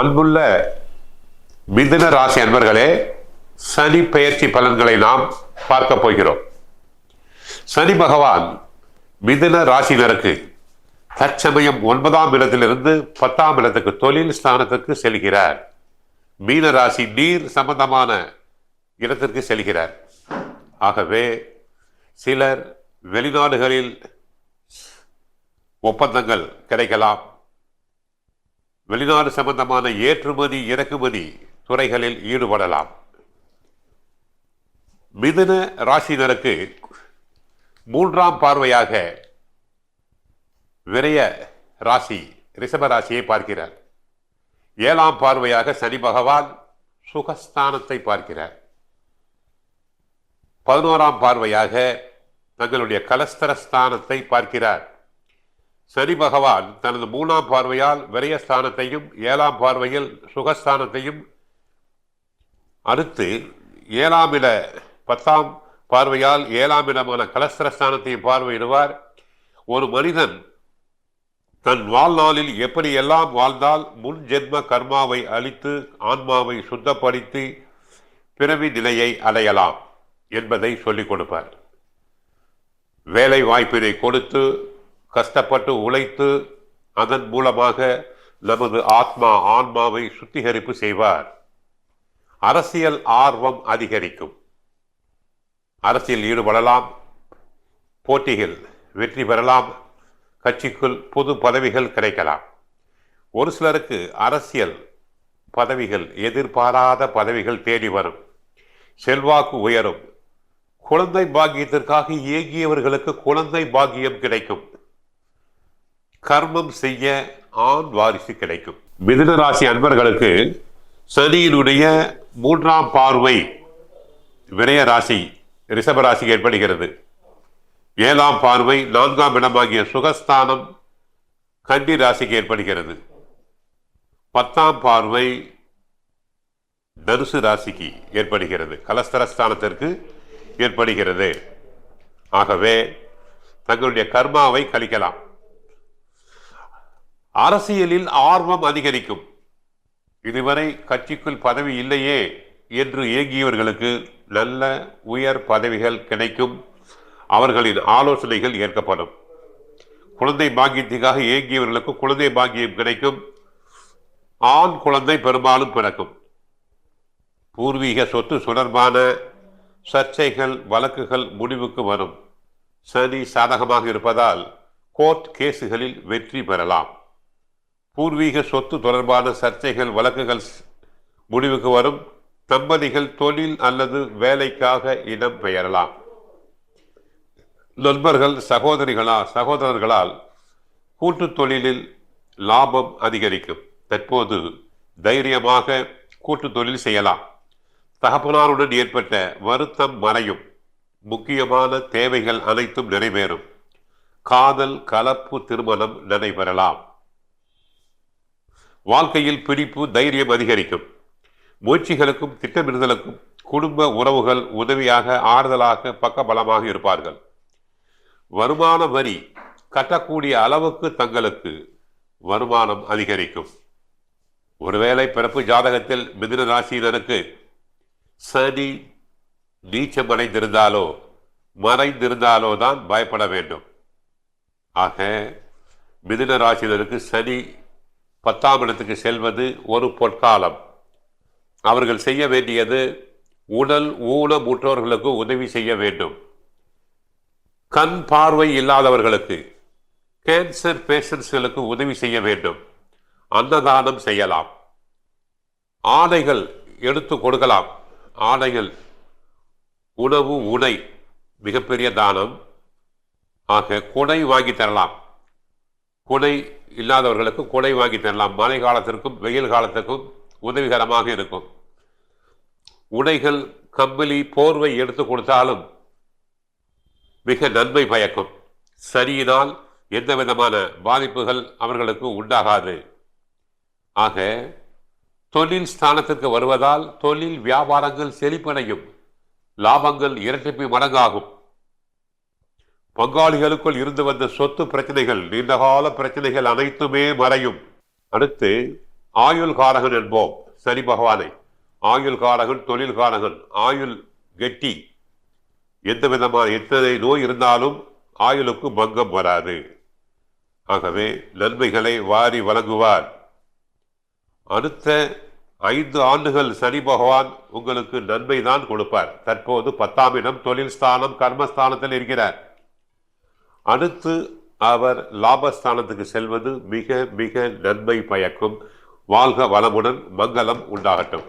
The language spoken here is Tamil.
அன்புள்ள மிதுன ராசி அன்பர்களே சனி பெயர்ச்சி பலன்களை நாம் பார்க்க போகிறோம். சனி பகவான் மிதுன ராசினருக்கு தற்சமயம் ஒன்பதாம் இடத்திலிருந்து பத்தாம் இடத்துக்கு தொழில் ஸ்தானத்துக்கு செல்கிறார். மீன ராசி நீர் சம்பந்தமான இடத்திற்கு செல்கிறார். ஆகவே சிலர் வெளிநாடுகளில் ஒப்பந்தங்கள் கிடைக்கலாம். வெளிநாடு சம்பந்தமான ஏற்றுமதி இறக்குமதி துறைகளில் ஈடுபடலாம். மிதுன ராசினருக்கு மூன்றாம் பார்வையாக விரய ராசி ரிஷப ராசியை பார்க்கிறார். ஏழாம் பார்வையாக சனி பகவான் சுகஸ்தானத்தை பார்க்கிறார். பதினோராம் பார்வையாக தங்களுடைய கலஸ்தரஸ்தானத்தை பார்க்கிறார். சனி பகவான் தனது மூணாம் பார்வையால் விரயஸ்தானத்தையும் ஏழாம் பார்வையில் சுகஸ்தானத்தையும் அடுத்து ஏழாம் இட பத்தாம் பார்வையால் ஏழாம் இடமான கலஸ்திரஸ்தானத்தையும் பார்வையிடுவார். ஒரு மனிதன் தன் வாழ்நாளில் எப்படியெல்லாம் வாழ்ந்தால் முன் ஜென்ம கர்மாவை அழித்து ஆன்மாவை சுத்தப்படுத்தி பிறவி நிலையை அடையலாம் என்பதை சொல்லிக் கொடுப்பார். வேலை வாய்ப்பினை கொடுத்து கஷ்டப்பட்டு உழைத்து அதன் மூலமாக நமது ஆத்மா ஆன்மாவை சுத்திகரிப்பு செய்வார். அரசியல் ஆர்வம் அதிகரிக்கும். அரசியல் ஈடுபடலாம் போட்டிகள் வெற்றி பெறலாம் கட்சிக்குள் பொது பதவிகள் கிடைக்கலாம். ஒரு சிலருக்கு அரசியல் பதவிகள் எதிர்பாராத பதவிகள் தேடி வரும். செல்வாக்கு உயரும். குழந்தை பாக்கியத்திற்காக இயங்கியவர்களுக்கு குழந்தை பாக்கியம் கிடைக்கும். கர்மம் செய்ய ஆண் வாரிசு கிடைக்கும். மிதுன ராசி அன்பர்களுக்கு சனியினுடைய மூன்றாம் பார்வை விரய ராசி ரிஷப ராசிக்கு ஏற்படுகிறது. ஏழாம் பார்வை நான்காம் இடமாகிய சுகஸ்தானம் கன்னி ராசிக்கு ஏற்படுகிறது. பத்தாம் பார்வை தனுசு ராசிக்கு ஏற்படுகிறது. கலஸ்தரஸ்தானத்திற்கு ஏற்படுகிறது. ஆகவே தங்களுடைய கர்மாவை கழிக்கலாம். அரசியலில் ஆர்வம் அதிகரிக்கும். இதுவரை கட்சிக்குள் பதவி இல்லையே என்று ஏங்கியவர்களுக்கு நல்ல உயர் பதவிகள் கிடைக்கும். அவர்களின் ஆலோசனைகள் ஏற்கப்படும். குழந்தை பாக்கியத்துக்காக இயங்கியவர்களுக்கு குழந்தை பாக்கியம் கிடைக்கும். ஆண் குழந்தை பெரும்பாலும் பிறக்கும். பூர்வீக சொத்து தொடர்பான சர்ச்சைகள் வழக்குகள் முடிவுக்கு வரும். சனி சாதகமாக இருப்பதால் கோர்ட் கேசுகளில் வெற்றி பெறலாம். பூர்வீக சொத்து தொடர்பான சர்ச்சைகள் வழக்குகள் முடிவுக்கு வரும். தம்பதிகள் தொழில் அல்லது வேலைக்காக இடம் பெயரலாம். நண்பர்கள் சகோதரிகளா சகோதரர்களால் கூட்டு தொழிலில் லாபம் அதிகரிக்கும். தற்போது தைரியமாக கூட்டு தொழில் செய்யலாம். தகப்பனாருடன் ஏற்பட்ட வருத்தம் மறையும். முக்கியமான தேவைகள் அனைத்தும் நிறைவேறும். காதல் கலப்பு திருமணம் நடைபெறலாம். வாழ்க்கையில் பிடிப்பு தைரியம் அதிகரிக்கும். முயற்சிகளுக்கும் திட்டமிடுதலுக்கும் குடும்ப உறவுகள் உதவியாக ஆறுதலாக பக்கபலமாக இருப்பார்கள். வருமான வரி கட்டக்கூடிய அளவுக்கு தங்களுக்கு வருமானம் அதிகரிக்கும். ஒருவேளை பிறப்பு ஜாதகத்தில் மிதுன ராசியினருக்கு சனி நீச்சமடைந்திருந்தாலோ மறைந்திருந்தாலோ தான் பயப்பட வேண்டும். ஆக மிதுன ராசியினருக்கு சனி பத்தாம் இடத்துக்கு செல்வது ஒரு பொற்காலம். அவர்கள் செய்ய வேண்டியது உடல் ஊனமுற்றோர்களுக்கு உதவி செய்ய வேண்டும். கண் பார்வை இல்லாதவர்களுக்கு கேன்சர் பேஷண்ட்ஸ்களுக்கு உதவி செய்ய வேண்டும். அன்னதானம் செய்யலாம். ஆடைகள் எடுத்து கொடுக்கலாம். ஆடைகள் உணவு உடை மிகப்பெரிய தானம். ஆக குடை வாங்கி தரலாம். குடை இல்லாதவர்களுக்கு குடை வாங்கி தரலாம். மழை காலத்திற்கும் வெயில் காலத்திற்கும் உதவிகரமாக இருக்கும். உடைகள் கம்பளி போர்வை எடுத்து கொடுத்தாலும் மிக நன்மை பயக்கும். சரியினால் எந்த விதமான பாதிப்புகள் அவர்களுக்கு உண்டாகாது. ஆக தொழில் ஸ்தானத்திற்கு வருவதால் தொழில் வியாபாரங்கள் செழிப்படையும். லாபங்கள் இரட்டிப்பு மடங்காகும். பங்காளிகளுக்குள் இருந்து வந்த சொத்து பிரச்சனைகள் நீண்டகால பிரச்சனைகள் அனைத்துமே மறையும். அடுத்து ஆயுள் காரகன் என்போம் சனி பகவானை. ஆயுள் காரகன் தொழில் காரகன் ஆயுள் கெட்டி. எந்த விதமான எத்தனை நோய் இருந்தாலும் ஆயுளுக்கு பங்கம் வராது. ஆகவே நன்மைகளை வாரி வழங்குவார். அடுத்த ஐந்து ஆண்டுகள் சனி பகவான் உங்களுக்கு நன்மை தான் கொடுப்பார். தற்போது பத்தாம் இடம் தொழில் ஸ்தானம் கர்மஸ்தானத்தில் இருக்கிறார். அடுத்து அவர் லாபஸ்தானத்துக்கு செல்வது மிக மிக நன்மை பயக்கும். வாழ்க வளமுடன் மங்களம் உண்டாகட்டும்.